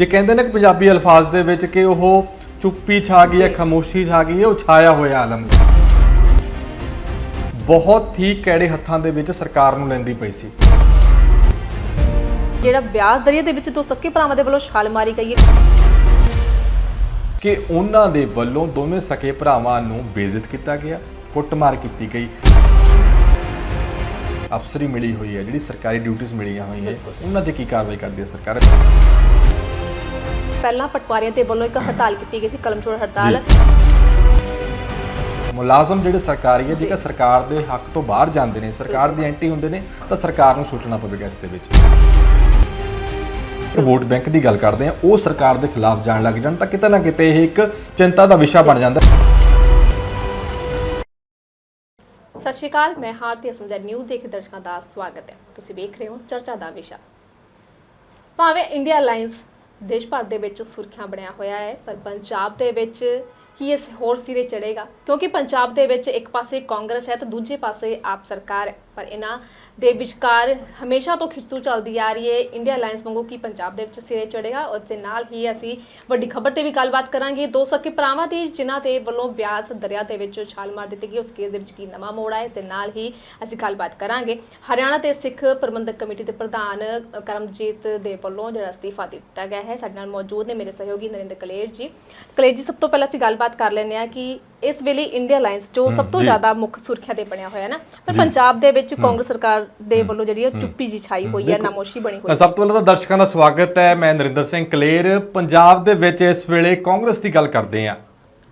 ਜੇ ਕਹਿੰਦੇ ਨੇ ਕਿ ਪੰਜਾਬੀ ਅਲਫਾਜ਼ ਦੇ ਵਿੱਚ ਕਿ ਉਹ ਚੁੱਪੀ ਛਾ ਗਈ ਹੈ ਖਾਮੋਸ਼ੀ ਛਾ ਗਈ ਹੈ ਉਹ ਛਾਇਆ ਹੋਇਆ ਆਲਮ ਬਹੁਤ ਹੀ ਕੈੜੇ ਹੱਥਾਂ ਦੇ ਵਿੱਚ ਸਰਕਾਰ ਨੂੰ ਲੈਂਦੀ ਪਈ ਸੀ। ਜਿਹੜਾ ਵਿਆਹ ਦਰਿਆ ਦੇ ਵਿੱਚ ਦੋ ਸੱਕੇ ਭਰਾਵਾਂ ਦੇ ਵੱਲੋਂ ਛਾਲ ਮਾਰੀ ਗਈ ਹੈ। ਕਿ ਉਹਨਾਂ ਦੇ ਵੱਲੋਂ ਦੋਵੇਂ ਸਕੇ ਭਰਾਵਾਂ ਨੂੰ ਬੇਇੱਜ਼ਤ ਕੀਤਾ ਗਿਆ ਕੁੱਟਮਾਰ ਕੀਤੀ ਗਈ। ਅਫਸਰੀ ਮਿਲੀ ਹੋਈ ਹੈ ਜਿਹੜੀ ਸਰਕਾਰੀ ਡਿਊਟੀਆਂ ਮਿਲੀਆਂ ਹੋਈਆਂ ਉਹਨਾਂ ਤੇ ਕੀ ਕਾਰਵਾਈ ਕਰਦੀ ਹੈ ਸਰਕਾਰ? ਪਹਿਲਾਂ ਪਟਵਾਰੀਆਂ ਦੇ ਵੱਲੋਂ ਇੱਕ ਹੜਤਾਲ ਕੀਤੀ ਗਈ ਸੀ ਕਲਮਛੋੜ ਹੜਤਾਲ। ਮੁਲਾਜ਼ਮ ਜਿਹੜੇ ਸਰਕਾਰੀ ਹੈ ਜੇਕਰ ਸਰਕਾਰ ਦੇ ਹੱਕ ਤੋਂ ਬਾਹਰ ਜਾਂਦੇ ਨੇ ਸਰਕਾਰ ਦੀ ਐਂਟੀ ਹੁੰਦੇ ਨੇ ਤਾਂ ਸਰਕਾਰ ਨੂੰ ਸੋਚਣਾ ਪਵੇਗਾ ਇਸ ਦੇ ਵਿੱਚ। ਵੋਟ ਬੈਂਕ ਦੀ ਗੱਲ ਕਰਦੇ ਆ ਉਹ ਸਰਕਾਰ ਦੇ ਖਿਲਾਫ ਜਾਣ ਲੱਗ ਜਾਣ ਤਾਂ ਕਿਤੇ ਨਾ ਕਿਤੇ ਇਹ ਇੱਕ ਚਿੰਤਾ ਦਾ ਵਿਸ਼ਾ ਬਣ ਜਾਂਦਾ। ਸਤਿ ਸ਼੍ਰੀ ਅਕਾਲ ਮੈਂ ਹਾਰਤੀ ਅਸਮਜਾ ਨਿਊਜ਼ ਦੇਖ ਦਰਸ਼ਕਾਂ ਦਾ ਸਵਾਗਤ ਹੈ। ਤੁਸੀਂ ਵੇਖ ਰਹੇ ਹੋ ਚਰਚਾ ਦਾ ਵਿਸ਼ਾ। ਭਾਵੇਂ ਇੰਡੀਆ ਅਲਾਈਅੰਸ ਦੇਸ਼ ਭਰ ਦੇ ਵਿੱਚ ਸੁਰਖੀਆਂ ਬਣਿਆ ਹੋਇਆ ਹੈ, ਪਰ ਪੰਜਾਬ ਦੇ ਵਿੱਚ ਕੀ ਇਸ ਹੋਰ ਸਿਰੇ ਚੜੇਗਾ ਕਿਉਂਕਿ ਪੰਜਾਬ ਦੇ ਵਿੱਚ ਇੱਕ ਪਾਸੇ ਕਾਂਗਰਸ ਹੈ ਤੇ ਦੂਜੇ ਪਾਸੇ ਆਪ ਸਰਕਾਰ ਹੈ। ਪਰ ਇਹਨਾਂ ਦੇ ਵਿਚਕਾਰ ਹਮੇਸ਼ਾ ਤੋਂ ਖਿੱਚੂ ਚੱਲਦੀ ਆ ਰਹੀ ਹੈ। ਇੰਡੀਆ ਅਲਾਈਅੰਸ ਵਾਂਗੂ ਕੀ ਪੰਜਾਬ ਦੇ ਵਿੱਚ ਸਿਰੇ ਚੜੇਗਾ ਉਸ ਦੇ ਨਾਲ ਹੀ ਅਸੀਂ ਵੱਡੀ ਖਬਰ ਤੇ ਵੀ ਗੱਲਬਾਤ ਕਰਾਂਗੇ। ਦੋ ਸਕੇ ਭਰਾਵਾਂ ਦੀ ਜਿਨ੍ਹਾਂ ਤੇ ਵੱਲੋਂ ਬਿਆਸ ਦਰਿਆ ਦੇ ਵਿੱਚ ਛਾਲ ਮਾਰ ਦਿੱਤੀ ਗਈ ਉਸ ਕੇਸ ਦੇ ਵਿੱਚ ਕੀ ਨਵਾਂ ਮੋੜ ਆਇਆ ਤੇ ਨਾਲ ਹੀ ਅਸੀਂ ਗੱਲਬਾਤ ਕਰਾਂਗੇ। ਹਰਿਆਣਾ ਤੇ ਸਿੱਖ ਪ੍ਰਬੰਧਕ ਕਮੇਟੀ ਦੇ ਪ੍ਰਧਾਨ ਕਰਮਜੀਤ ਦੇ ਵੱਲੋਂ ਜਿਹੜਾ ਅਸਤੀਫਾ ਦਿੱਤਾ ਗਿਆ ਹੈ। ਸਾਡੇ ਨਾਲ ਮੌਜੂਦ ਨੇ ਮੇਰੇ ਸਹਿਯੋਗੀ ਨਰਿੰਦਰ ਕਲੇਰ ਜੀ। ਕਲੇਰ ਜੀ ਸਭ ਤੋਂ ਪਹਿਲਾਂ ਅਸੀਂ ਗੱਲਬਾਤ ਕਰ ਲੈਂਦੇ ਹਾਂ ਕਿ ਇਸ ਵੇਲੇ ਇੰਡੀਆ ਅਲਾਈਅੰਸ ਜੋ ਸਭ ਤੋਂ। ਜ਼ਿਆਦਾ ਮੁੱਖ ਸੁਰੱਖਿਆ ਤੇ ਬਣਿਆ ਹੋਇਆ ਹੈ ਨਾ ਪਰ। ਪੰਜਾਬ ਦੇ ਵਿੱਚ ਕਾਂਗਰਸ ਸਰਕਾਰ ਦੇ ਵੱਲੋਂ ਜਿਹੜੀ ਹੈ। ਚੁੱਪੀ ਜੀ ਛਾਈ ਹੋਈ ਹੈ ਨਾਮੋਸ਼ੀ ਬਣੀ ਹੋਈ ਹੈ ਸਭ ਤੋਂ ਪਹਿਲਾਂ ਤਾਂ ਦਰਸ਼ਕਾਂ ਦਾ ਸਵਾਗਤ ਹੈ। ਮੈਂ ਨਰਿੰਦਰ ਸਿੰਘ ਕਲੇਰ। ਪੰਜਾਬ ਦੇ ਵਿੱਚ ਇਸ ਵੇਲੇ ਕਾਂਗਰਸ ਦੀ ਗੱਲ ਕਰਦੇ ਹਾਂ।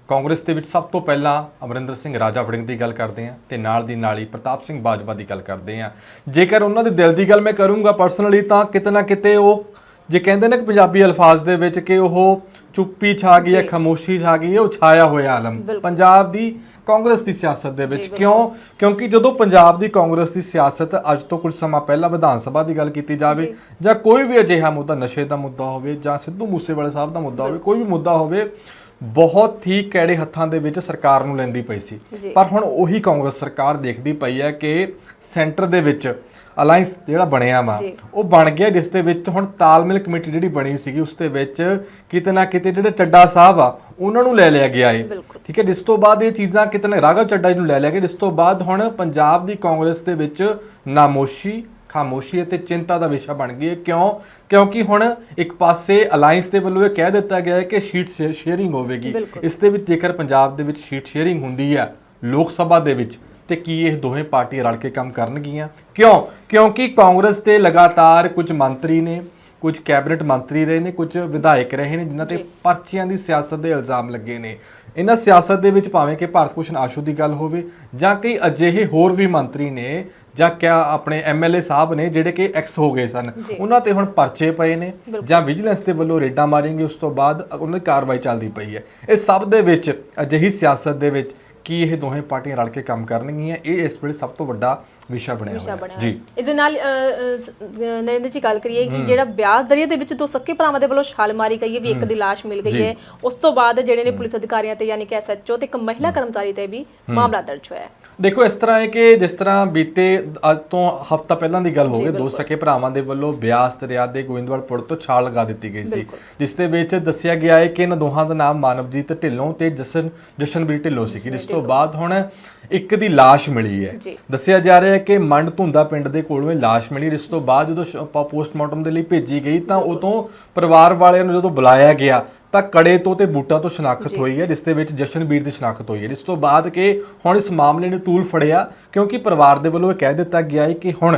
ਕਾਂਗਰਸ ਦੇ ਵਿੱਚ ਸਭ ਤੋਂ ਪਹਿਲਾਂ ਅਮਰਿੰਦਰ ਸਿੰਘ ਰਾਜਾ ਵੜਿੰਗ ਦੀ ਗੱਲ ਕਰਦੇ ਹਾਂ ਤੇ ਨਾਲ ਦੀ ਨਾਲ ਹੀ ਪ੍ਰਤਾਪ ਸਿੰਘ ਬਾਜਵਾ ਦੀ ਗੱਲ ਕਰਦੇ ਹਾਂ। ਜੇਕਰ ਉਹਨਾਂ ਦੇ ਦਿਲ ਦੀ ਗੱਲ ਮੈਂ ਕਰੂੰਗਾ ਪਰਸਨਲੀ ਤਾਂ ਕਿਤੇ ਨਾ ਕਿਤੇ ਉਹ ਜੇ ਕਹਿੰਦੇ ਨੇ ਕਿ ਪੰਜਾਬੀ ਅਲਫਾਜ਼ ਦੇ ਵਿੱਚ ਕਿ ਉਹ ਚੁੱਪੀ ਛਾ ਗਈ ਹੈ ਖਾਮੋਸ਼ੀ ਛਾ ਗਈ ਹੈ ਉਹ ਛਾਇਆ ਹੋਇਆ ਆਲਮ। ਪੰਜਾਬ ਦੀ ਕਾਂਗਰਸ ਦੀ ਸਿਆਸਤ ਦੇ ਵਿੱਚ। ਕਿਉਂ ਕਿਉਂਕਿ ਜਦੋਂ ਪੰਜਾਬ ਦੀ ਕਾਂਗਰਸ ਦੀ ਸਿਆਸਤ ਅੱਜ ਤੋਂ ਕੁਝ ਸਮਾਂ ਪਹਿਲਾਂ ਵਿਧਾਨ ਸਭਾ ਦੀ ਗੱਲ ਕੀਤੀ ਜਾਵੇ। ਜਾਂ ਕੋਈ ਵੀ ਅਜਿਹਾ ਮੁੱਦਾ ਨਸ਼ੇ ਦਾ ਮੁੱਦਾ ਹੋਵੇ ਜਾਂ ਸਿੱਧੂ ਮੂਸੇਵਾਲੇ ਸਾਹਿਬ ਦਾ ਮੁੱਦਾ ਹੋਵੇ ਕੋਈ ਵੀ ਮੁੱਦਾ ਹੋਵੇ ਬਹੁਤ ਹੀ ਕੈੜੇ ਹੱਥਾਂ ਦੇ ਵਿੱਚ ਸਰਕਾਰ ਨੂੰ ਲੈਂਦੀ ਪਈ ਸੀ। ਪਰ ਹੁਣ ਉਹੀ ਕਾਂਗਰਸ ਸਰਕਾਰ ਦੇਖਦੀ ਪਈ ਹੈ ਕਿ ਸੈਂਟਰ ਦੇ ਵਿੱਚ ਅਲਾਈਅੰਸ ਜਿਹੜਾ ਬਣਿਆ ਵਾ। ਉਹ ਬਣ ਗਿਆ ਜਿਸ ਦੇ ਵਿੱਚ ਹੁਣ ਤਾਲਮੇਲ ਕਮੇਟੀ ਜਿਹੜੀ ਬਣੀ ਸੀਗੀ ਉਸ ਦੇ ਵਿੱਚ ਕਿਤੇ ਨਾ ਕਿਤੇ ਜਿਹੜੇ ਚੱਡਾ ਸਾਹਿਬ ਆ ਉਹਨਾਂ ਨੂੰ ਲੈ ਲਿਆ ਗਿਆ ਏ। ਠੀਕ ਹੈ ਜਿਸ ਤੋਂ ਬਾਅਦ ਇਹ ਚੀਜ਼ਾਂ ਕਿਤੇ ਨਾ ਰਾਘਵ ਚੱਡਾ ਜੀ ਨੂੰ ਲੈ ਲਿਆ ਗਿਆ ਜਿਸ ਤੋਂ ਬਾਅਦ ਹੁਣ ਪੰਜਾਬ ਦੀ ਕਾਂਗਰਸ ਦੇ ਵਿੱਚ ਨਾਮੋਸ਼ੀ ਖਾਮੋਸ਼ੀ ਅਤੇ ਚਿੰਤਾ ਦਾ ਵਿਸ਼ਾ ਬਣ ਗਈ ਹੈ। ਕਿਉਂ? ਕਿਉਂਕਿ ਹੁਣ ਇੱਕ ਪਾਸੇ ਅਲਾਈਅੰਸ ਦੇ ਵੱਲੋਂ ਇਹ ਕਹਿ ਦਿੱਤਾ ਗਿਆ ਹੈ ਕਿ ਸ਼ੀਟ ਸ਼ੇਅਰਿੰਗ ਹੋਵੇਗੀ। ਇਸ ਦੇ ਵਿੱਚ ਜੇਕਰ ਪੰਜਾਬ ਦੇ ਵਿੱਚ ਸ਼ੀਟ ਸ਼ੇਅਰਿੰਗ ਹੁੰਦੀ ਹੈ ਲੋਕ ਸਭਾ ਦੇ ਵਿੱਚ ਤੇ ਕੀ ਇਹ ਦੋਵੇਂ ਪਾਰਟੀਆਂ ਰਲ ਕੇ ਕੰਮ ਕਰਨਗੀਆਂ? ਕਿਉਂ? ਕਿਉਂਕਿ ਕਾਂਗਰਸ ਦੇ ਲਗਾਤਾਰ ਕੁਝ ਮੰਤਰੀ ਨੇ ਕੁਝ ਕੈਬਨਿਟ ਮੰਤਰੀ ਰਹੇ ਨੇ ਕੁਝ ਵਿਧਾਇਕ ਰਹੇ ਨੇ ਜਿਨ੍ਹਾਂ ਤੇ। ਪਰਚੀਆਂ ਦੀ ਸਿਆਸਤ ਦੇ ਇਲਜ਼ਾਮ ਲੱਗੇ ਨੇ ਇਹਨਾਂ ਸਿਆਸਤ ਦੇ ਵਿੱਚ ਭਾਵੇਂ ਕਿ ਭਾਰਤ ਭੂਸ਼ਣ ਆਸ਼ੂ ਦੀ ਗੱਲ ਹੋਵੇ ਜਾਂ ਕਈ ਅਜਿਹੇ ਹੋਰ ਵੀ ਮੰਤਰੀ ਨੇ ਜਾਂ ਕਿਆ ਆਪਣੇ ਐਮਐਲਏ ਸਾਹਿਬ ਨੇ ਜਿਹੜੇ ਕਿ ਐਕਸ ਹੋ ਗਏ ਸਨ। ਉਹਨਾਂ ਤੇ ਹੁਣ ਪਰਚੇ ਪਏ ਨੇ। ਜਾਂ ਵਿਜੀਲੈਂਸ ਦੇ ਵੱਲੋਂ ਰੇਡਾਂ ਮਾਰਨਗੇ ਉਸ ਤੋਂ ਬਾਅਦ ਉਹਨਾਂ ਦੀ ਕਾਰਵਾਈ ਚੱਲਦੀ ਪਈ ਹੈ ਇਹ ਸਭ ਦੇ ਵਿੱਚ ਅਜਿਹੀ ਸਿਆਸਤ ਦੇ ਵਿੱਚ ਕੀ ਇਹ ਦੋਵੇਂ ਪਾਰਟੀਆਂ ਰਲ ਕੇ ਕੰਮ ਕਰਨਗੀਆਂ ਇਹ ਇਸ ਵੇਲੇ ਸਭ ਤੋਂ ਵੱਡਾ ਵਿਸ਼ਾ ਬਣਿਆ ਵਿਸ਼ਾ ਹੋਇਆ। ਬਣਿਆ ਹੈ ਹੋਇਆ। ਜੀ। ਇਹਦੇ ਨਾਲ ਅ, ਅ, ਅ, ਨਰਿੰਦਰ ਜੀ ਗੱਲ ਕਰੀਏ ਕਿ ਜਿਹੜਾ ਬਿਆਸ ਦਰਿਆ ਦੇ ਵਿੱਚ ਦੋ ਸੱਕੇ ਭਰਾਵਾਂ ਦੇ ਵੱਲੋਂ ਛਾਲ ਮਾਰੀ ਗਈ ਹੈ ਵੀ ਇੱਕ ਦੀ ਲਾਸ਼ ਮਿਲ ਗਈ ਜੀ। ਹੈ। ਉਸ ਤੋਂ ਬਾਅਦ ਜਿਹੜੇ ਨੇ ਪੁਲਿਸ ਅਧਿਕਾਰੀਆਂ ਤੇ ਯਾਨੀ ਕਿ ਐਸਐਚਓ ਤੇ ਇੱਕ ਮਹਿਲਾ ਕਰਮਚਾਰੀ ਤੇ ਵੀ ਮਾਮਲਾ ਦਰਜ ਹੋਇਆ ਹੈ। ਦੇਖੋ ਇਸ ਤਰ੍ਹਾਂ ਹੈ ਕਿ ਜਿਸ ਤਰ੍ਹਾਂ ਬੀਤੇ ਅੱਜ ਤੋਂ ਹਫਤਾ ਪਹਿਲਾਂ ਦੀ ਗੱਲ ਜੀ, ਹੋਵੇ ਦੋ। ਸਕੇ ਭਰਾਵਾਂ ਦੇ ਵੱਲੋਂ ਬਿਆਸ ਦਰਿਆ ਦੇ ਗੋਇੰਦਵਾਲ ਪੁਲ ਤੋਂ ਛਾਲ ਲਗਾ ਦਿੱਤੀ ਗਈ ਸੀ। ਜਿਸ ਦੇ ਵਿੱਚ ਦੱਸਿਆ ਗਿਆ ਹੈ ਕਿ ਇਹਨਾਂ ਦੋਹਾਂ ਦਾ ਨਾਮ ਮਾਨਵਜੀਤ ਢਿੱਲੋਂ ਤੇ ਜਸਨ ਜਸ਼ਨਵੀਰ ਢਿੱਲੋਂ ਸੀ। ਜਿਸ ਤੋਂ ਬਾਅਦ ਹੁਣ ਇੱਕ ਦੀ ਲਾਸ਼ ਮਿਲੀ ਹੈ। ਜੀ। ਦੱਸਿਆ ਜਾ ਰਿਹਾ ਹੈ ਕਿ ਮੰਡ ਧੁੰਦਾ ਪਿੰਡ ਦੇ ਕੋਲੋਂ ਇਹ ਲਾਸ਼ ਮਿਲੀ ਜਿਸ ਤੋਂ ਬਾਅਦ ਜਦੋਂ ਪੋਸਟਮਾਰਟਮ ਦੇ ਲਈ ਭੇਜੀ ਗਈ ਤਾਂ ਉਦੋਂ ਪਰਿਵਾਰ ਵਾਲਿਆਂ ਨੂੰ ਜਦੋਂ ਬੁਲਾਇਆ ਗਿਆ ਤਾਂ ਕੜੇ ਤੋਂ ਤੇ ਬੂਟਾਂ ਤੋਂ ਸ਼ਨਾਖਤ। ਹੋਈ ਹੈ ਜਿਸ ਦੇ ਵਿੱਚ ਜਸ਼ਨਵੀਰ ਦੀ ਸ਼ਨਾਖਤ ਹੋਈ ਹੈ। ਜਿਸ ਤੋਂ ਬਾਅਦ ਕਿ ਹੁਣ ਇਸ ਮਾਮਲੇ ਨੂੰ ਤੂਲ ਫੜਿਆ ਕਿਉਂਕਿ ਪਰਿਵਾਰ ਦੇ ਵੱਲੋਂ ਇਹ ਕਹਿ ਦਿੱਤਾ ਗਿਆ ਹੈ ਕਿ ਹੁਣ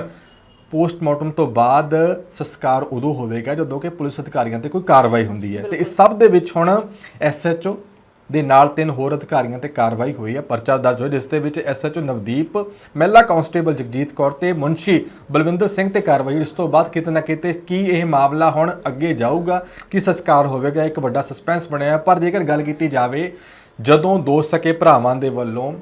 ਪੋਸਟਮਾਰਟਮ ਤੋਂ ਬਾਅਦ ਸੰਸਕਾਰ ਉਦੋਂ ਹੋਵੇਗਾ ਜਦੋਂ ਕਿ ਪੁਲਿਸ ਅਧਿਕਾਰੀਆਂ ਤੇ ਕੋਈ ਕਾਰਵਾਈ ਹੁੰਦੀ ਹੈ। ਤੇ ਇਸ ਸਭ ਦੇ ਵਿੱਚ ਹੁਣ ਐਸਐਚਓ ਦੇ ਨਾਲ ਤਿੰਨ ਹੋਰ ਅਧਿਕਾਰੀਆਂ ਤੇ ਕਾਰਵਾਈ ਹੋਈ ਹੈ ਪਰਚਾ ਦਰਜ ਹੋਇਆ ਜਿਸ ਦੇ ਵਿੱਚ ਐਸਐਚਓ ਨਵਦੀਪ ਮਹਿਲਾ ਕਾਂਸਟੇਬਲ ਜਗਜੀਤ ਕੌਰ ਤੇ ਮੁੰਸ਼ੀ ਬਲਵਿੰਦਰ ਸਿੰਘ ਤੇ ਕਾਰਵਾਈ ਹੋਈ। ਇਸ ਤੋਂ ਬਾਅਦ ਕਿਤੇ ਨਾ ਕਿਤੇ ਕੀ ਇਹ ਮਾਮਲਾ ਹੁਣ ਅੱਗੇ ਜਾਊਗਾ ਕੀ ਸੰਸਕਾਰ ਹੋਵੇਗਾ ਇੱਕ ਵੱਡਾ ਸਸਪੈਂਸ ਬਣਿਆ ਹੈ। ਪਰ ਜੇਕਰ ਗੱਲ ਕੀਤੀ ਜਾਵੇ ਜਦੋਂ ਦੋ ਸਕੇ ਭਰਾਵਾਂ ਦੇ ਵੱਲੋਂ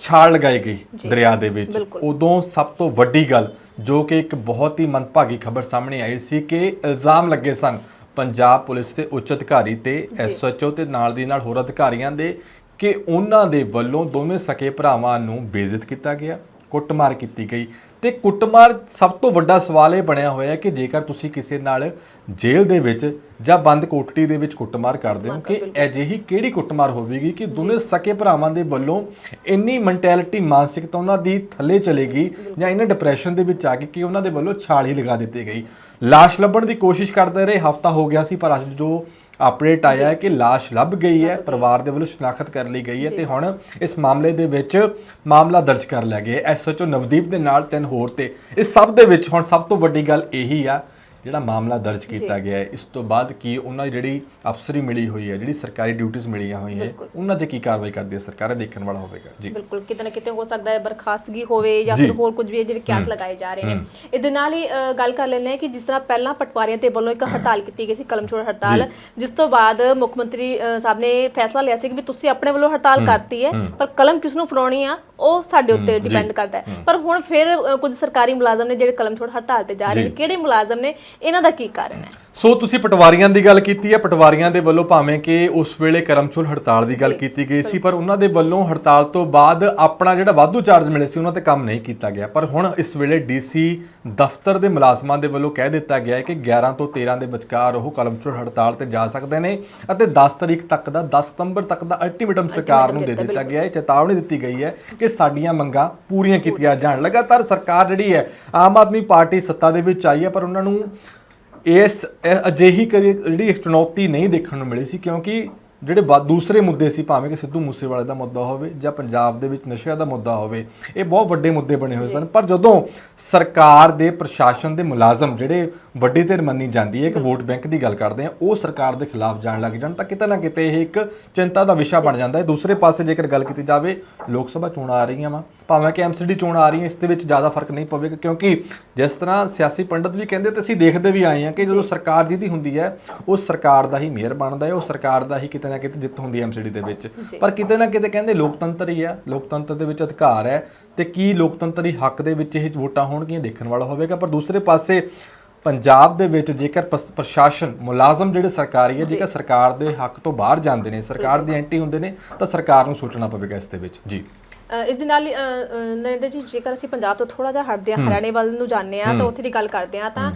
ਛਾਲ ਲਗਾਈ ਗਈ। ਦਰਿਆ ਦੇ ਵਿੱਚ। ਉਦੋਂ ਸਭ ਤੋਂ ਵੱਡੀ ਗੱਲ ਜੋ ਕਿ ਇੱਕ ਬਹੁਤ ਹੀ ਮੰਦਭਾਗੀ ਖਬਰ ਸਾਹਮਣੇ ਆਈ ਸੀ ਕਿ ਇਲਜ਼ਾਮ ਲੱਗੇ ਸਨ ਪੰਜਾਬ ਪੁਲਿਸ ਦੇ ਉੱਚ ਅਧਿਕਾਰੀ ਤੇ ਐਸਐਚਓ ਤੇ ਨਾਲ ਦੀ ਨਾਲ ਹੋਰ ਅਧਿਕਾਰੀਆਂ ਦੇ ਕਿ ਉਹਨਾਂ ਦੇ ਵੱਲੋਂ ਦੋਵੇਂ ਸਕੇ ਭਰਾਵਾਂ ਨੂੰ ਬੇਇੱਜ਼ਤ ਕੀਤਾ ਗਿਆ? ਕੁੱਟਮਾਰ ਕੀਤੀ ਗਈ। ਤੇ ਕੁੱਟਮਾਰ ਸਭ ਤੋਂ ਵੱਡਾ ਸਵਾਲ ਇਹ ਬਣਿਆ ਹੋਇਆ ਹੈ ਕਿ ਜੇਕਰ ਤੁਸੀਂ ਕਿਸੇ ਨਾਲ ਜੇਲ੍ਹ ਦੇ ਵਿੱਚ ਜਾਂ ਬੰਦ ਕੋਠੜੀ ਦੇ ਵਿੱਚ ਕੁੱਟਮਾਰ ਕਰਦੇ ਹੋ ਕਿ ਅਜਿਹੀ ਕਿਹੜੀ ਕੁੱਟਮਾਰ ਹੋਵੇਗੀ ਕਿ ਦੋਨੇ ਸਕੇ ਭਰਾਵਾਂ ਦੇ ਵੱਲੋਂ ਇੰਨੀ ਮੈਂਟੈਲਿਟੀ ਮਾਨਸਿਕਤਾ ਉਹਨਾਂ ਦੀ ਥੱਲੇ ਚਲੇਗੀ ਜਾਂ ਇਹਨਾਂ ਡਿਪਰੈਸ਼ਨ ਦੇ ਵਿੱਚ ਆ ਕੇ ਕਿ ਉਹਨਾਂ ਦੇ ਵੱਲੋਂ ਛਾਲ ਹੀ ਲਗਾ ਦਿੱਤੀ ਗਈ। ਲਾਸ਼ ਲੱਭਣ ਦੀ ਕੋਸ਼ਿਸ਼ ਕਰਦੇ ਰਹੇ ਹਫਤਾ ਹੋ ਗਿਆ ਸੀ ਪਰ ਅੱਜ ਜੋ ਅਪਡੇਟ ਆਇਆ ਹੈ ਕਿ ਲਾਸ਼ ਲੱਭ ਗਈ ਹੈ ਪਰਿਵਾਰ ਦੇ ਵੱਲੋਂ ਸ਼ਨਾਖਤ ਕਰ ਲਈ ਗਈ ਹੈ ਤੇ ਹੁਣ ਇਸ ਮਾਮਲੇ ਦੇ ਵਿੱਚ ਮਾਮਲਾ ਦਰਜ ਕਰ ਲਿਆ ਗਿਆ ਐਸਐਚਓ ਨਵਦੀਪ ਦੇ ਨਾਲ ਤਿੰਨ ਹੋਰ ਤੇ। ਇਸ ਸਭ ਦੇ ਵਿੱਚ ਹੁਣ ਸਭ ਤੋਂ ਵੱਡੀ ਗੱਲ ਇਹੀ ਆ ਜਿਹੜਾ ਮਾਮਲਾ ਦਰਜ ਕੀਤਾ ਗਿਆ ਹੈ ਇਸ ਤੋਂ ਬਾਅਦ ਕੀ ਉਹਨਾਂ ਦੀ ਜਿਹੜੀ ਅਫਸਰੀ ਮਿਲੀ ਹੋਈ ਹੈ ਜਿਹੜੀ ਸਰਕਾਰੀ ਡਿਊਟੀਆਂ ਮਿਲੀਆਂ ਹੋਈਆਂ ਹੈ ਉਹਨਾਂ ਤੇ ਕੀ ਕਾਰਵਾਈ ਕਰਦੀ ਹੈ ਸਰਕਾਰ ਦੇਖਣ ਵਾਲਾ ਹੋਵੇਗਾ? ਜੀ। ਬਿਲਕੁਲ ਕਿਤੇ ਨਾ ਕਿਤੇ ਹੋ ਸਕਦਾ ਹੈ ਬਰਖਾਸਤਗੀ ਹੋਵੇ ਜਾਂ। ਫਿਰ ਹੋਰ ਕੁਝ ਵੀ ਜਿਹੜੇ ਕਿਆਸ ਲਗਾਏ ਜਾ ਰਹੇ ਨੇ। ਇਹਦੇ ਨਾਲ ਹੀ ਗੱਲ ਕਰ ਲੈਂਦੇ ਹਾਂ ਕਿ ਜਿਸ ਤਰ੍ਹਾਂ ਪਹਿਲਾਂ ਪਟਵਾਰੀਆਂ ਦੇ ਵੱਲੋਂ ਇੱਕ ਹੜਤਾਲ ਕੀਤੀ ਗਈ ਸੀ ਕਲਮਛੋੜ ਹੜਤਾਲ ਜਿਸ ਤੋਂ ਬਾਅਦ ਮੁੱਖ ਮੰਤਰੀ ਸਾਹਿਬ ਨੇ ਫੈਸਲਾ ਲਿਆ ਸੀ ਕਿ ਵੀ ਤੁਸੀਂ ਆਪਣੇ ਵੱਲੋਂ ਹੜਤਾਲ ਕਰਤੀ ਹੈ। ਪਰ ਕਲਮ ਕਿਸ ਨੂੰ ਫੜਾਉਣੀ ਆ? ਉਹ ਸਾਡੇ ਉੱਤੇ ਡਿਪੈਂਡ ਕਰਦਾ ਹੈ। ਪਰ ਹੁਣ ਫਿਰ ਕੁਝ ਸਰਕਾਰੀ ਮੁਲਾਜ਼ਮ ਨੇ ਜਿਹੜੇ ਕਲਮਛੋੜ ਹੜਤਾਲ ਤੇ ਜਾ ਰਹੇ ਨੇ। ਕਿਹੜੇ ਮੁਲਾਜ਼ਮ ਨੇ ਇਹਨਾਂ ਦਾ ਕੀ ਕਾਰਨ ਹੈ? ਸੋ ਤੁਸੀਂ ਪਟਵਾਰੀਆਂ ਦੀ ਗੱਲ ਕੀਤੀ ਹੈ ਪਟਵਾਰੀਆਂ ਦੇ ਵੱਲੋਂ ਭਾਵੇਂ ਕਿ ਉਸ ਵੇਲੇ ਕਰਮਚੋਲ ਹੜਤਾਲ ਦੀ ਗੱਲ ਕੀਤੀ ਗਈ ਸੀ ਪਰ ਉਹਨਾਂ ਦੇ ਵੱਲੋਂ ਹੜਤਾਲ ਤੋਂ ਬਾਅਦ ਆਪਣਾ ਜਿਹੜਾ ਵਾਧੂ ਚਾਰਜ ਮਿਲੇ ਸੀ ਉਹਨਾਂ ਤੇ ਕੰਮ ਨਹੀਂ ਕੀਤਾ ਗਿਆ। ਪਰ ਹੁਣ ਇਸ ਵੇਲੇ ਡੀਸੀ ਦਫ਼ਤਰ ਦੇ ਮੁਲਾਜ਼ਮਾਂ ਦੇ ਵੱਲੋਂ ਕਹਿ ਦਿੱਤਾ ਗਿਆ ਹੈ ਕਿ 11 ਤੋਂ 13 ਦੇ ਵਿਚਕਾਰ ਉਹ ਕਰਮਚੋਲ ਹੜਤਾਲ ਤੇ ਜਾ ਸਕਦੇ ਨੇ ਅਤੇ 10 ਤਰੀਕ ਤੱਕ ਦਾ 10 ਸਤੰਬਰ ਤੱਕ ਦਾ ਅਲਟੀਮੇਟਮ ਸਰਕਾਰ ਨੂੰ ਦੇ ਦਿੱਤਾ ਗਿਆ ਹੈ। ਚੇਤਾਵਨੀ ਦਿੱਤੀ ਗਈ ਹੈ ਕਿ ਸਾਡੀਆਂ ਮੰਗਾਂ ਪੂਰੀਆਂ ਕੀਤੀਆਂ ਜਾਣ। ਲਗਾਤਾਰ ਸਰਕਾਰ ਜਿਹੜੀ ਹੈ ਆਮ ਆਦਮੀ ਪਾਰਟੀ ਸੱਤਾ ਦੇ ਵਿੱਚ ਆਈ ਹੈ ਪਰ ਉਹਨਾਂ ਨੂੰ ਇਸ ਇਹ ਅਜਿਹੀ ਕਦੇ ਜਿਹੜੀ ਇੱਕ ਚੁਣੌਤੀ ਨਹੀਂ ਦੇਖਣ ਨੂੰ ਮਿਲੀ ਸੀ ਕਿਉਂਕਿ ਜਿਹੜੇ ਬਾ- ਦੂਸਰੇ ਮੁੱਦੇ ਸੀ ਭਾਵੇਂ ਕਿ ਸਿੱਧੂ ਮੂਸੇਵਾਲੇ ਦਾ ਮੁੱਦਾ ਹੋਵੇ ਜਾਂ ਪੰਜਾਬ ਦੇ ਵਿੱਚ ਨਸ਼ਿਆਂ ਦਾ ਮੁੱਦਾ ਹੋਵੇ ਇਹ ਬਹੁਤ ਵੱਡੇ ਮੁੱਦੇ ਬਣੇ ਹੋਏ ਸਨ। ਪਰ ਜਦੋਂ ਸਰਕਾਰ ਦੇ ਪ੍ਰਸ਼ਾਸਨ ਦੇ ਮੁਲਾਜ਼ਮ ਜਿਹੜੇ ਵੱਡੀ ਧਿਰ ਮੰਨੀ ਜਾਂਦੀ ਹੈ ਇੱਕ ਵੋਟ ਬੈਂਕ ਦੀ ਗੱਲ ਕਰਦੇ ਆ ਉਹ ਸਰਕਾਰ ਦੇ ਖਿਲਾਫ ਜਾਣ ਲੱਗ ਜਾਣ ਤਾਂ ਕਿਤੇ ਨਾ ਕਿਤੇ ਇਹ ਇੱਕ ਚਿੰਤਾ ਦਾ ਵਿਸ਼ਾ ਬਣ ਜਾਂਦਾ ਹੈ। ਦੂਸਰੇ ਪਾਸੇ ਜੇਕਰ ਗੱਲ ਕੀਤੀ ਜਾਵੇ ਲੋਕ ਸਭਾ ਚੋਣਾਂ ਆ ਰਹੀਆਂ ਵਾ। ਭਾਵੇਂ ਕਿ ਐਮਸੀਡੀ ਚੋਣਾਂ ਆ ਰਹੀਆਂ ਇਸ ਦੇ ਵਿੱਚ ਜ਼ਿਆਦਾ ਫ਼ਰਕ ਨਹੀਂ ਪਵੇਗਾ ਕਿਉਂਕਿ ਜਿਸ ਤਰ੍ਹਾਂ ਸਿਆਸੀ ਪੰਡਤ ਵੀ ਕਹਿੰਦੇ ਤੇ ਅਸੀਂ ਦੇਖਦੇ ਵੀ ਆਏ ਹਾਂ ਕਿ ਜਦੋਂ ਸਰਕਾਰ ਜਿਹਦੀ ਹੁੰਦੀ ਹੈ ਉਹ ਸਰਕਾਰ ਦਾ ਹੀ ਮੇਅਰ ਬਣਦਾ ਹੈ ਉਹ ਸਰਕਾਰ ਦਾ ਹੀ ਕਿਤੇ ਨਾ ਕਿਤੇ ਜਿੱਤ ਹੁੰਦੀ ਹੈ ਐਮਸੀਡੀ ਦੇ ਵਿੱਚ। ਪਰ ਕਿਤੇ ਨਾ ਕਿਤੇ ਕਹਿੰਦੇ ਲੋਕਤੰਤਰ ਹੀ ਹੈ ਲੋਕਤੰਤਰ ਦੇ ਵਿੱਚ ਅਧਿਕਾਰ ਹੈ ਤੇ ਕੀ ਲੋਕਤੰਤਰੀ ਹੱਕ ਦੇ ਵਿੱਚ ਇਹ ਵੋਟਾਂ ਹੋਣਗੀਆਂ ਦੇਖਣ ਵਾਲਾ ਹੋਵੇਗਾ। ਪਰ ਦੂਸਰੇ ਪਾਸੇ ਪੰਜਾਬ ਦੇ ਵਿੱਚ ਜੇਕਰ ਪ੍ਰਸ਼ਾਸਨ ਮੁਲਾਜ਼ਮ ਜਿਹੜੇ ਸਰਕਾਰੀ ਹੈ ਜੇਕਰ ਸਰਕਾਰ ਦੇ ਹੱਕ ਤੋਂ ਬਾਹਰ ਜਾਂਦੇ ਨੇ ਸਰਕਾਰ ਦੇ ਐਂਟੀ ਹੁੰਦੇ ਨੇ ਤਾਂ ਸਰਕਾਰ ਨੂੰ ਸੋਚਣਾ ਪਵੇਗਾ ਇਸ ਦੇ ਵਿੱਚ। ਜੀ। ਇਸ ਦੇ ਨਾਲ ਨਰਿੰਦਰ ਜੀ ਜੇਕਰ ਅਸੀਂ ਪੰਜਾਬ ਤੋਂ ਥੋੜਾ ਜਿਹਾ ਹਟਦੇ ਹਾਂ ਹਰਿਆਣੇ ਵੱਲ ਨੂੰ ਜਾਂਦੇ ਹਾਂ ਤਾਂ ਉੱਥੇ ਦੀ ਗੱਲ ਕਰਦੇ ਹਾਂ ਤਾਂ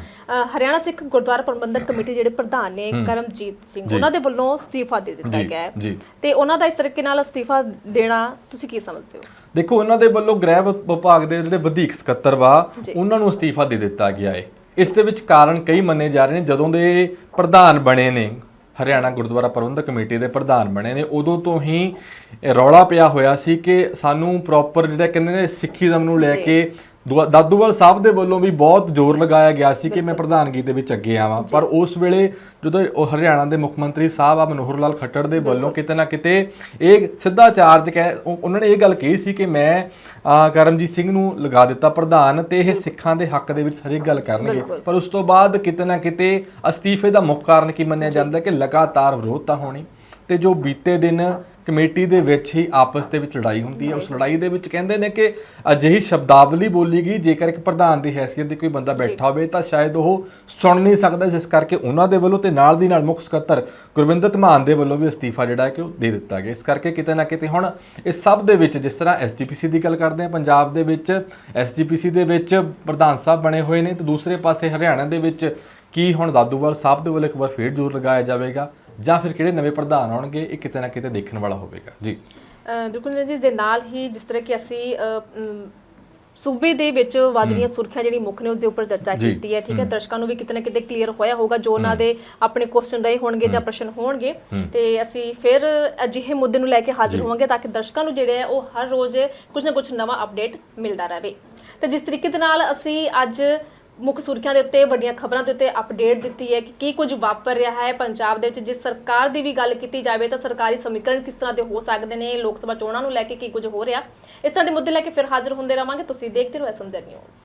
ਹਰਿਆਣਾ ਸਿੱਖ ਗੁਰਦੁਆਰਾ ਪ੍ਰਬੰਧਕ ਕਮੇਟੀ ਜਿਹੜੇ ਪ੍ਰਧਾਨ ਨੇ ਕਰਮਜੀਤ ਸਿੰਘ। ਉਹਨਾਂ ਦੇ ਵੱਲੋਂ ਅਸਤੀਫਾ ਦੇ ਦਿੱਤਾ ਗਿਆ ਹੈ। ਤੇ ਉਹਨਾਂ ਦਾ ਇਸ ਤਰੀਕੇ ਨਾਲ ਅਸਤੀਫਾ ਦੇਣਾ ਤੁਸੀਂ ਕੀ ਸਮਝਦੇ ਹੋ? ਦੇਖੋ ਉਹਨਾਂ ਦੇ ਵੱਲੋਂ ਗ੍ਰਹਿ ਵਿਭਾਗ ਦੇ ਜਿਹੜੇ ਵਧੇਕ ਸਕੱਤਰ ਵਾ। ਉਹਨਾਂ ਨੂੰ ਅਸਤੀਫਾ ਦੇ ਦਿੱਤਾ ਗਿਆ ਹੈ। ਇਸ ਦੇ ਵਿੱਚ ਕਾਰਨ ਕਈ ਮੰਨੇ ਜਾ ਰਹੇ ਨੇ ਜਦੋਂ ਦੇ ਪ੍ਰਧਾਨ ਬਣੇ ਨੇ। ਹਰਿਆਣਾ ਗੁਰਦੁਆਰਾ ਪ੍ਰਬੰਧਕ ਕਮੇਟੀ ਦੇ ਪ੍ਰਧਾਨ ਬਣੇ ਨੇ ਉਦੋਂ ਤੋਂ ਹੀ ਰੌਲਾ ਪਿਆ ਹੋਇਆ ਸੀ ਕਿ ਸਾਨੂੰ ਪ੍ਰੋਪਰ ਜਿਹੜਾ ਕਹਿੰਦੇ ਨੇ ਸਿੱਖੀਜ਼ਮ ਨੂੰ ਲੈ। ਕੇ ਦਾਦੂਵਾਲ ਸਾਹਿਬ ਦੇ ਵੱਲੋਂ ਵੀ ਬਹੁਤ ਜ਼ੋਰ ਲਗਾਇਆ ਗਿਆ ਸੀ ਕਿ ਮੈਂ ਪ੍ਰਧਾਨਗੀ ਦੇ ਵਿੱਚ ਅੱਗੇ ਆਵਾਂ। ਪਰ ਉਸ ਵੇਲੇ ਜਦੋਂ ਉਹ ਹਰਿਆਣਾ ਦੇ ਮੁੱਖ ਮੰਤਰੀ ਸਾਹਿਬ ਆ ਮਨੋਹਰ ਲਾਲ ਖੱਟੜ ਦੇ ਵੱਲੋਂ ਕਿਤੇ ਨਾ ਕਿਤੇ ਇਹ ਸਿੱਧਾ ਚਾਰਜ ਕਹਿ ਉਹ- ਉਹਨਾਂ ਨੇ ਇਹ ਗੱਲ ਕਹੀ ਸੀ ਕਿ ਮੈਂ ਕਰਮਜੀਤ ਸਿੰਘ ਨੂੰ ਲਗਾ ਦਿੱਤਾ ਪ੍ਰਧਾਨ ਤੇ ਇਹ ਸਿੱਖਾਂ ਦੇ ਹੱਕ ਦੇ ਵਿੱਚ ਹਰੇਕ ਗੱਲ ਕਰਨਗੇ। ਪਰ ਉਸ ਤੋਂ ਬਾਅਦ ਕਿਤੇ ਨਾ ਕਿਤੇ ਅਸਤੀਫੇ ਦਾ ਮੁੱਖ ਕਾਰਨ ਕੀ ਮੰਨਿਆ ਜਾਂਦਾ ਕਿ ਲਗਾਤਾਰ ਵਿਰੋਧਤਾ ਹੋਣੀ ਤੇ ਜੋ ਬੀਤੇ ਦਿਨ ਕਮੇਟੀ ਦੇ ਵਿੱਚ ਹੀ ਆਪਸ ਦੇ ਵਿੱਚ ਲੜਾਈ ਹੁੰਦੀ ਹੈ। ਉਸ ਲੜਾਈ ਦੇ ਵਿੱਚ ਕਹਿੰਦੇ ਨੇ ਕਿ ਅਜਿਹੀ ਸ਼ਬਦਾਵਲੀ ਬੋਲੀ ਗਈ ਜੇਕਰ ਇੱਕ ਪ੍ਰਧਾਨ ਦੀ ਹੈਸੀਅਤ ਦੇ ਕੋਈ ਬੰਦਾ ਬੈਠਾ ਹੋਵੇ ਤਾਂ ਸ਼ਾਇਦ ਉਹ ਸੁਣ ਨਹੀਂ ਸਕਦਾ ਜਿਸ ਕਰਕੇ ਉਹਨਾਂ ਦੇ ਵੱਲੋਂ ਤੇ ਨਾਲ ਦੀ ਨਾਲ ਮੁੱਖ ਸਕੱਤਰ ਗੁਰਵਿੰਦਰ ਧਮਾਨ ਦੇ ਵੱਲੋਂ ਵੀ ਅਸਤੀਫਾ ਜਿਹੜਾ ਹੈ ਕਿ ਉਹ ਦੇ ਦਿੱਤਾ ਗਿਆ। ਇਸ ਕਰਕੇ ਕਿਤੇ ਨਾ ਕਿਤੇ ਹੁਣ ਇਸ ਸਭ ਦੇ ਵਿੱਚ ਜਿਸ ਤਰ੍ਹਾਂ ਐਸਜੀਪੀਸੀ ਦੀ ਗੱਲ ਕਰਦੇ ਹਾਂ ਪੰਜਾਬ ਦੇ ਵਿੱਚ ਐਸਜੀਪੀਸੀ ਦੇ ਵਿੱਚ ਪ੍ਰਧਾਨ ਸਾਹਿਬ ਬਣੇ ਹੋਏ ਨੇ ਤੇ ਦੂਸਰੇ ਪਾਸੇ ਹਰਿਆਣਾ ਦੇ ਵਿੱਚ ਕੀ ਹੁਣ ਦਾਦੂਵਾਲ ਸਾਹਿਬ ਦੇ ਵੱਲੋਂ ਇੱਕ ਵਾਰ ਫੇਰ ਜ਼ੋਰ ਲਗਾਇਆ ਜਾਵੇਗਾ। ਜਾਂ ਫਿਰ ਕਿਹੜੇ ਨਵੇਂ ਪ੍ਰਧਾਨ ਆਉਣਗੇ ਇਹ ਕਿਤੇ ਨਾ ਕਿਤੇ ਦੇਖਣ ਵਾਲਾ ਹੋਵੇਗਾ। ਜੀ। ਬਿਲਕੁਲ ਜੀ ਦੇ ਨਾਲ ਹੀ ਜਿਸ ਤਰ੍ਹਾਂ ਕਿ ਅਸੀਂ ਸੂਬੇ ਦੇ ਵਿੱਚ ਵੱਧ ਰਹੀਆਂ ਸੁਰਖੀਆਂ ਜਿਹੜੀ ਮੁੱਖ ਨੇ ਉਸ ਦੇ ਉੱਪਰ ਚਰਚਾ। ਕੀਤੀ ਹੈ ਠੀਕ ਹੈ? ਦਰਸ਼ਕਾਂ ਨੂੰ ਵੀ ਕਿਤੇ ਨਾ ਕਿਤੇ ਕਲੀਅਰ ਹੋਇਆ ਹੋਗਾ ਜੋ ਉਹਨਾਂ ਦੇ ਆਪਣੇ ਕੁਐਸਚਨ ਰਹੇ ਹੋਣਗੇ ਜਾਂ ਪ੍ਰਸ਼ਨ ਹੋਣਗੇ। ਤੇ ਅਸੀਂ ਫਿਰ ਅਜਿਹੇ ਮੁੱਦੇ ਨੂੰ ਲੈ ਕੇ ਹਾਜ਼ਰ ਹੋਵਾਂਗੇ ਤਾਂ ਕਿ ਦਰਸ਼ਕਾਂ ਨੂੰ ਜਿਹੜੇ ਹੈ ਉਹ ਹਰ ਰੋਜ਼ ਕੁਝ ਨਾ ਕੁਝ ਨਵਾਂ ਅਪਡੇਟ ਮਿਲਦਾ ਰਹੇ। ਤੇ ਜਿਸ ਤਰੀਕੇ ਦੇ ਨਾਲ ਅਸੀਂ ਅੱਜ ਮੁੱਖ ਸੁਰਖੀਆਂ ਦੇ ਉੱਤੇ, ਵੱਡੀਆਂ ਖਬਰਾਂ ਦੇ ਉੱਤੇ ਅਪਡੇਟ ਦਿੱਤੀ ਹੈ ਕਿ ਕੀ ਕੁਝ ਵਾਪਰ ਰਿਹਾ ਹੈ ਪੰਜਾਬ ਦੇ ਵਿੱਚ। ਜੇ ਸਰਕਾਰ ਦੀ ਵੀ ਗੱਲ ਕੀਤੀ ਜਾਵੇ ਤਾਂ ਸਰਕਾਰੀ ਸਮੀਕਰਨ ਕਿਸ ਤਰ੍ਹਾਂ ਦੇ ਹੋ ਸਕਦੇ ਨੇ, ਲੋਕ ਸਭਾ ਚੋਣਾਂ ਨੂੰ ਲੈ ਕੇ ਕੀ ਕੁਝ ਹੋ ਰਿਹਾ? ਇਸ ਤਰ੍ਹਾਂ ਦੇ ਮੁੱਦੇ ਲੈ ਕੇ ਫਿਰ ਹਾਜ਼ਰ ਹੁੰਦੇ ਰਵਾਂਗੇ। ਤੁਸੀਂ ਦੇਖਦੇ ਰਹੋ ਐਸਐਮਜ਼ੈਡ ਨਿਊਜ਼।